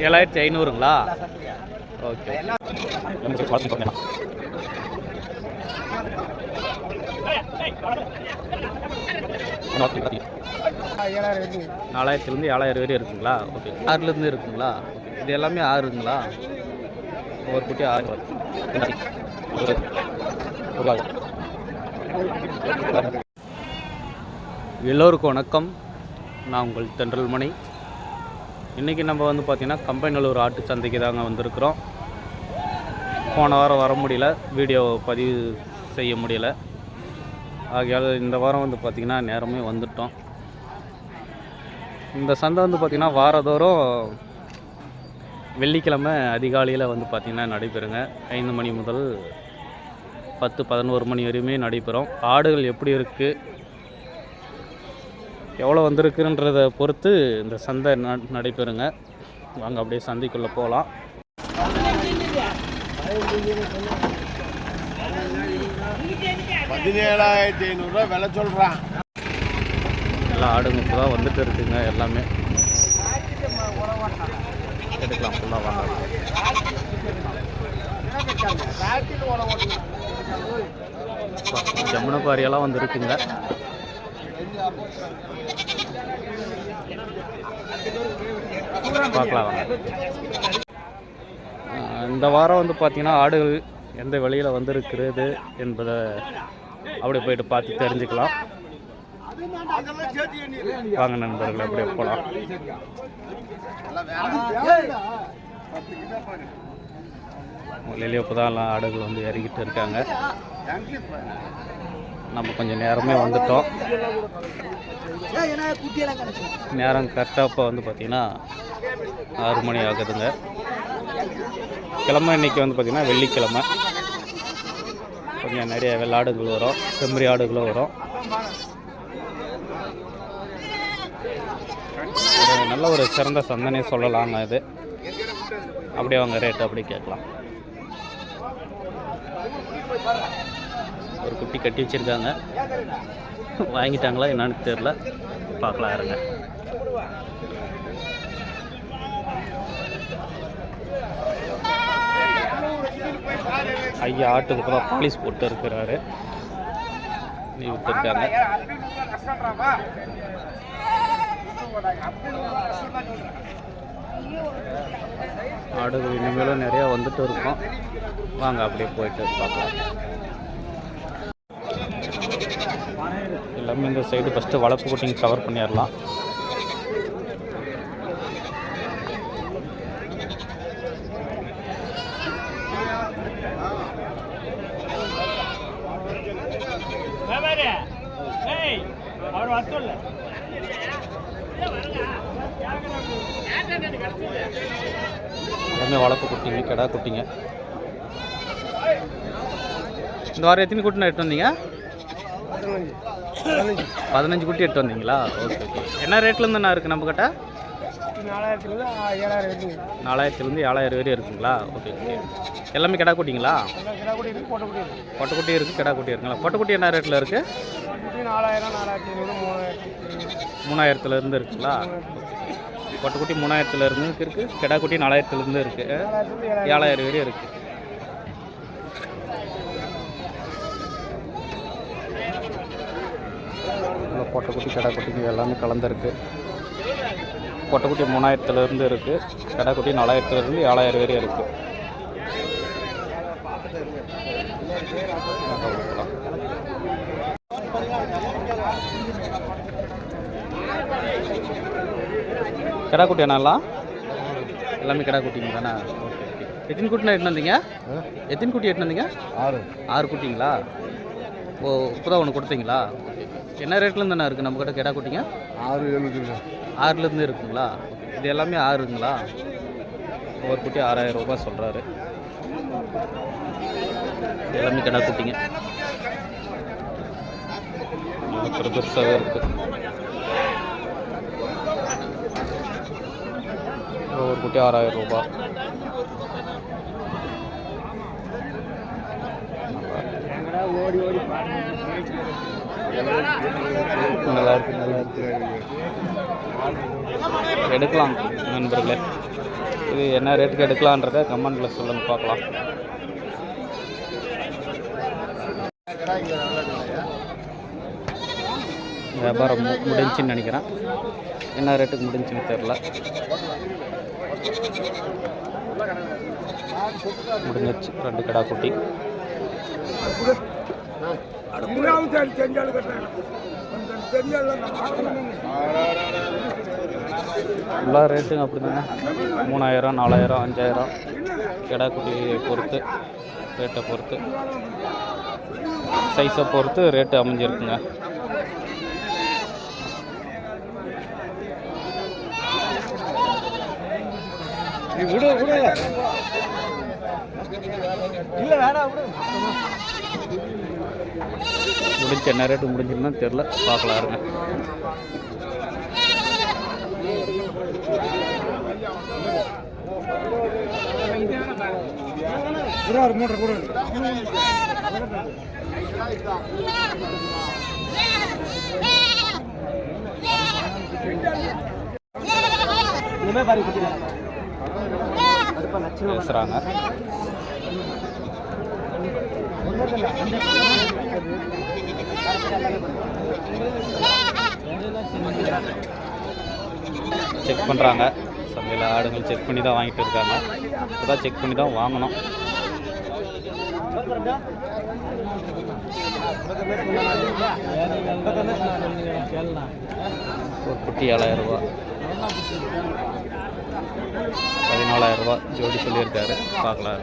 ஏழாயிரத்தி ஐநூறுங்களா ஓகே நாலாயிரத்துலேருந்து ஏழாயிரம் வரையும் இருக்குங்களா ஓகே ஆறுலேருந்து இருக்குங்களா இது எல்லாமே ஆறுங்களா ஒரு குட்டி ஆறு எல்லோருக்கும் வணக்கம். நான் உங்கள் தென்றல்மணி. இன்றைக்கி நம்ம வந்து பார்த்திங்கன்னா கம்பைநல்லூர் ஆட்டு சந்தைக்கு தாங்க வந்திருக்கிறோம். போன வாரம் வர முடியல வீடியோ பதிவு செய்ய முடியல. ஆகையால் இந்த வாரம் வந்து பார்த்திங்கன்னா நேரமே வந்துட்டோம். இந்த சந்தை வந்து பார்த்திங்கன்னா வாரதோறும் வெள்ளிக்கிழமை அதிகாலையில் வந்து பார்த்திங்கன்னா நடைபெறுங்க. ஐந்து மணி முதல் பத்து பதினோரு மணி வரையுமே நடைபெறும். ஆடுகள் எப்படி இருக்குது எவ்வளோ வந்திருக்குன்றதை பொறுத்து இந்த சந்தை நடைபெறுங்க. வாங்க அப்படியே சந்தைக்குள்ளே போகலாம் பதினேழாயிரத்தி ஐநூறுரூவா விலை சொல்கிறான் எல்லா ஆடுங்க இப்போ தான் வந்துட்டு இருக்குங்க எல்லாமே. எடுக்கலாம் ஃபுல்லாக வாங்க. ஜமுனப்பாரியெல்லாம் வந்து இருக்குங்க பார்க்கலாம். இந்த வாரம் வந்து பார்த்தீங்கன்னா ஆடுகள் எந்த வழியில் வந்திருக்கிறது என்பதை அப்படி போயிட்டு பார்த்து தெரிஞ்சுக்கலாம். வாங்க நண்பர்கள் அப்படியே போகலாம் வெளியே இப்போ தான் எல்லாம் ஆடுகள் வந்து இறங்கிட்டு இருக்காங்க. நம்ம கொஞ்சம் நேரமே வந்துட்டோம். நேரம் கரெக்டாக இப்போ வந்து பார்த்திங்கன்னா ஆறு மணி ஆகுதுங்க. கிழமை இன்னைக்கு வந்து பார்த்திங்கன்னா வெள்ளிக்கிழமை. கொஞ்சம் நிறைய வெள்ளாடுகள் வரும். செம்மறி ஆடுகளும் வரும். ஒரு நல்ல ஒரு சிறந்த சந்தனே சொல்லலாங்க இது. அப்படியே அவங்க ரேட்டு அப்படி கேட்கலாம். கட்டி கட்டி வச்சுருக்காங்க. வாங்கிட்டாங்களா என்னன்னு தெரில பார்க்கலாம் இருங்க ஐயா ஆட்டுக்கு கூட பாலிஸ் போட்டு இருக்கிறாரு. நீ விட்டுருக்காங்க. ஆடுகள் இனிமேலும் நிறையா வந்துட்டு இருக்கும். வாங்க அப்படியே போயிட்டு பார்க்கலாம். எல்லாமே இந்த சைடு ஃபஸ்ட்டு வளர்ப்பு குட்டிங்க கவர் பண்ணிடலாம். எல்லாமே வளர்ப்பு குட்டிங்க கிடா குட்டிங்க இந்த வாரம் எத்தனை குட்டினா எடுத்து வந்தீங்க? பதினஞ்சு. குட்டி எட்டு வந்தீங்களா? Okay okay. என்ன ரேட்லேருந்து இருக்குது நம்ம கிட்ட? நாலாயிரத்துலேருந்து ஏழாயிரம் நாலாயிரத்துலேருந்து ஏழாயிரம் வரையும் இருக்குங்களா? Okay okay. எல்லாமே கிடா குட்டிங்களா? பொட்டைக்குட்டி இருக்குது கிடா குட்டி இருக்குங்களா? பொட்டைக்குட்டி என்ன ரேட்டில் இருக்குது நாலாயிரம் நாலாயிரத்தி மூணாயிரத்தி மூணாயிரத்துலேருந்து இருக்குங்களா? பொட்டைக்குட்டி மூணாயிரத்துலேருந்து இருக்குது கிடா குட்டி நாலாயிரத்துலேருந்து இருக்குது ஏழாயிரம். வரையும் இருக்குது பொட்டைக்குட்டி கடைக்குட்டிங்க எல்லாமே கலந்துருக்கு. பொட்டைக்குட்டி மூணாயிரத்துலேருந்து இருக்குது கடைக்குட்டி நாலாயிரத்துலேருந்து ஏழாயிரம் வரையும் இருக்குது கடைக்குட்டி என்னலாம் எல்லாமே? கடைக்குட்டிங்க தானே? ஓகே ஓகே எத்தனை குட்டினா எட்டு வந்தீங்க? எத்தனை குட்டி எட்டு வந்தீங்க? ஆறு. ஆறு குட்டிங்களா? ஓ இப்போதான் ஒன்று கொடுத்தீங்களா? என்ன ரேட்லேருந்து தானே இருக்குது நம்ம கிட்ட கிடா குட்டிங்க? ஆறு எழுபது ஆறுலேருந்து இருக்குங்களா? இது எல்லாமே ஆறுங்களா? ஒரு குட்டி ஆறாயிரம் ரூபாய் சொல்கிறாரு எல்லாமே கிடா குட்டிங்க. பெரு பெருசாகவே இருக்கு. ஒரு குட்டி ஆறாயிரம் ரூபாய். ஓடி ஓடி நல்லா இருக்கு நல்லா இருக்கு எடுக்கலாம் நண்பர்களே. இது என்ன ரேட்டுக்கு எடுக்கலான்றத கமெண்ட்ல சொல்லுங்க பார்க்கலாம். வியாபாரம் மு- முடிஞ்சுன்னு நினைக்கிறேன். என்ன ரேட்டுக்கு முடிஞ்சுன்னு தெரில முடிஞ்சிருச்சு ரெண்டு கடா குட்டி. எல்லா ரேட்டும் அப்படி தானே மூணாயிரம் நாலாயிரம் அஞ்சாயிரம். கிடா குட்டியை பொறுத்து ரேட்டை பொறுத்து. சைஸை பொறுத்து ரேட்டு அமைஞ்சிருக்குங்க. விடு விடு. இல்ல வேணாம் விடு. முடிஞ்ச என்ன ரேட்டு முடிஞ்சிருந்தா தெரில பார்க்கலாம் இருங்க. ஒரு மூட்டை கூட. பேசுகிறாங்க செக் பண்ணுறாங்க சந்தையில் ஆடுகள் செக் பண்ணி தான் வாங்கிட்டு இருக்காங்க. இப்போதான் செக் பண்ணி தான் வாங்கணும். ஒரு குட்டி ஏழாயிரம் ரூபா பதினாலாயிரம் ரூபா ஜோடி சொல்லியிருக்காரு. பார்க்கலாம்.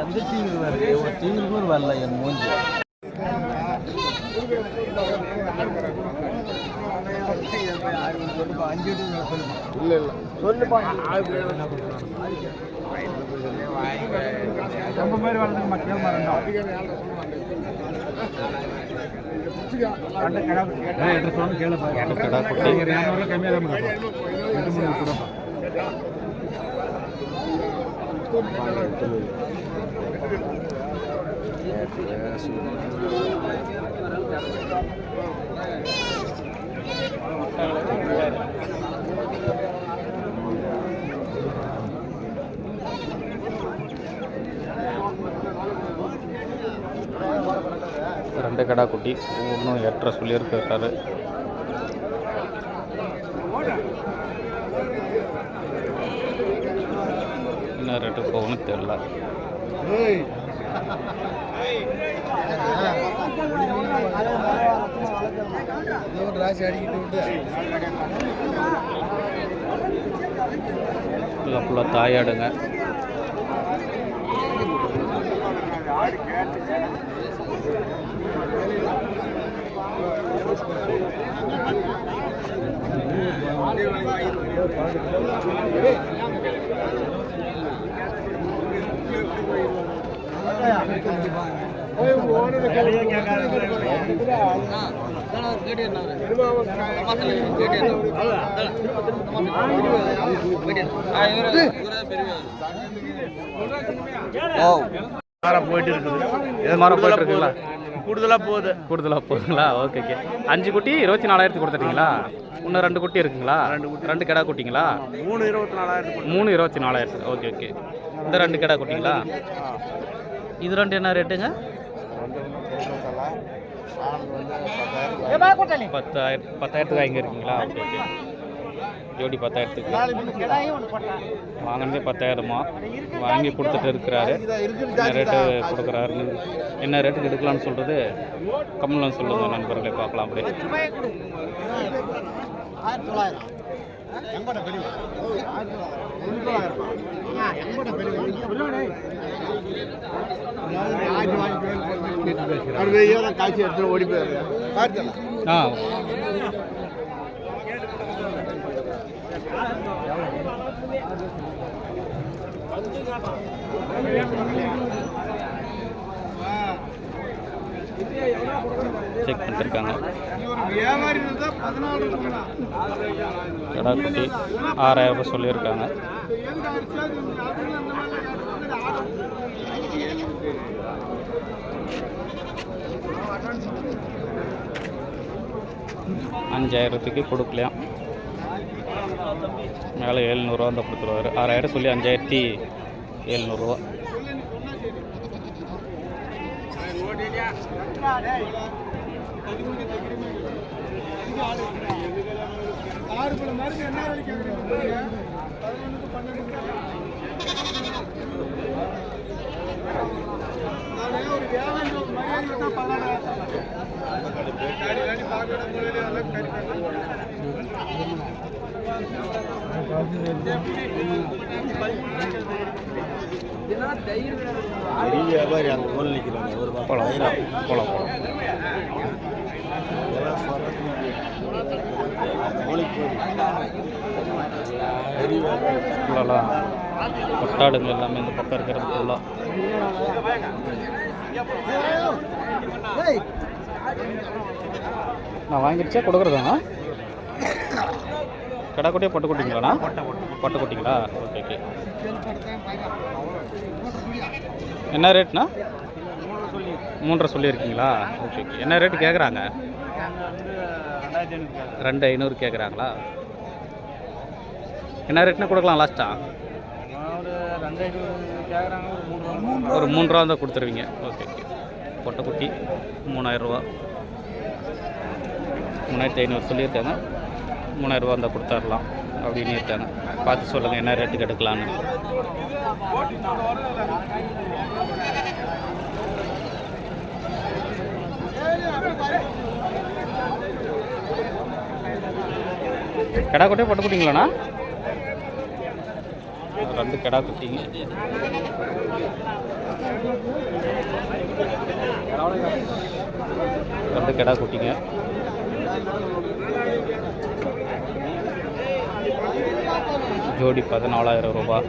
எந்த டிவி வருது ஒரு டிவி கூட வரல என் மூஞ்சி இல்ல இல்ல. ரொம்ப மாதிரி வளர்ந்து மக்கள் மறந்தோம் ரெண்டு கடை எட்டு சொல்லு கேளு ஒரு கடா குட்டி இரநூறுல கம்மியாக தான் இருக்கும் ரெண்டு மூணு கொடுப்பா ரெண்டு கடா குட்டி. ஒவ்வொன்றும் எட்டரை சொல்லியிருக்காரு என்ன ரேட்டு போகணும்னு தெரில ராசி தாயாடுங்க. ஃபுல்லாக தாயாடுங்க போயிட்டு இருக்குது இது மாதிரி போயிட்டு இருக்குங்களா கூடுதலா போகுது. கூடுதலாக போகுங்களா ஓகே ஓகே அஞ்சு குட்டி இருபத்தி நாலாயிரத்துக்கு கொடுத்துட்டீங்களா? இன்னும் ரெண்டு குட்டி இருக்குங்களா? ரெண்டு கிடா குட்டிங்களா? மூணு இருபத்தி நாலாயிரத்துக்கு மூணு இருபத்தி நாலாயிரத்துக்கு ஓகே ஓகே இந்த ரெண்டு கிடா குட்டிங்களா? இது ரெண்டு என்ன ரேட்டுங்க பத்தாயிரம் பத்தாயிரத்துக்கு வாங்கியிருக்கீங்களா? ஓகே ஓகே ஜோடி பத்தாயிரத்துக்கு. வாங்கினதே பத்தாயிரமா? வாங்கி கொடுத்துட்டு இருக்கிறாரு. என்ன ரேட்டு கொடுக்குறாருன்னு. என்ன ரேட்டுக்கு எடுக்கலாம்னு சொல்கிறது கம்மலாம் சொல்லுங்க நண்பர்களை பார்க்கலாம் அப்படியே. காட்சி எடுத்து ஓடி போயிடுறேன் ஆ செக் பண்ணிருக்காங்க. குட்டி ஆறாயிரம் ரூபாய் சொல்லியிருக்காங்க. அஞ்சாயிரத்துக்கு கொடுக்கலையாம் மேலே எழுநூறுவா தான் கொடுத்துருவாரு. ஆறாயிரம் சொல்லி அஞ்சாயிரத்தி எழுநூறுவா பன்னெண்டு ஒரு பெரிய வியாபாரி அங்கே போல் நிற்கிறாங்க ஒரு பழம் போலாம் போலாம் ஃபுல்லாலாம் கொட்டாடுங்க எல்லாமே இந்த பக்கம் இருக்கிறது ஃபுல்லாக நான் வாங்கிடுச்சா கொடுக்குறதாண்ணா கடா குட்டியா பட்டு குட்டிங்களாண்ணா பொட்டை குட்டிங்களா ஓகே ஓகே. என்ன ரேட்னா? மூன்றரை சொல்லியிருக்கீங்களா? Okay okay. என்ன ரேட்டு கேட்குறாங்க ரெண்டு ஐநூறு கேட்குறாங்களா என்ன ரேட்னா கொடுக்கலாம் லாஸ்ட்டா? ஒரு மூன்றுரூவா ஒரு மூணு ரூபா தான் கொடுத்துருவீங்க. Okay okay. பொட்டைக்குட்டி மூணாயிரரூவா மூணாயிரத்தி ஐநூறு சொல்லியிருக்காங்க. மூணாயிரரூவா இருந்தால் கொடுத்துர்லாம் அப்படின்னு இருக்காங்க. பார்த்து சொல்லுங்கள் என்ன ரேட்டுக்கு எடுக்கலான்னு கிடா குட்டியே போட்டு குட்டிங்களாண்ணா ரெண்டு கிடா குட்டிங்க. ரெண்டு கிடா குட்டிங்க. ஜோடி பதினாலாயிரம் ரூபாய்.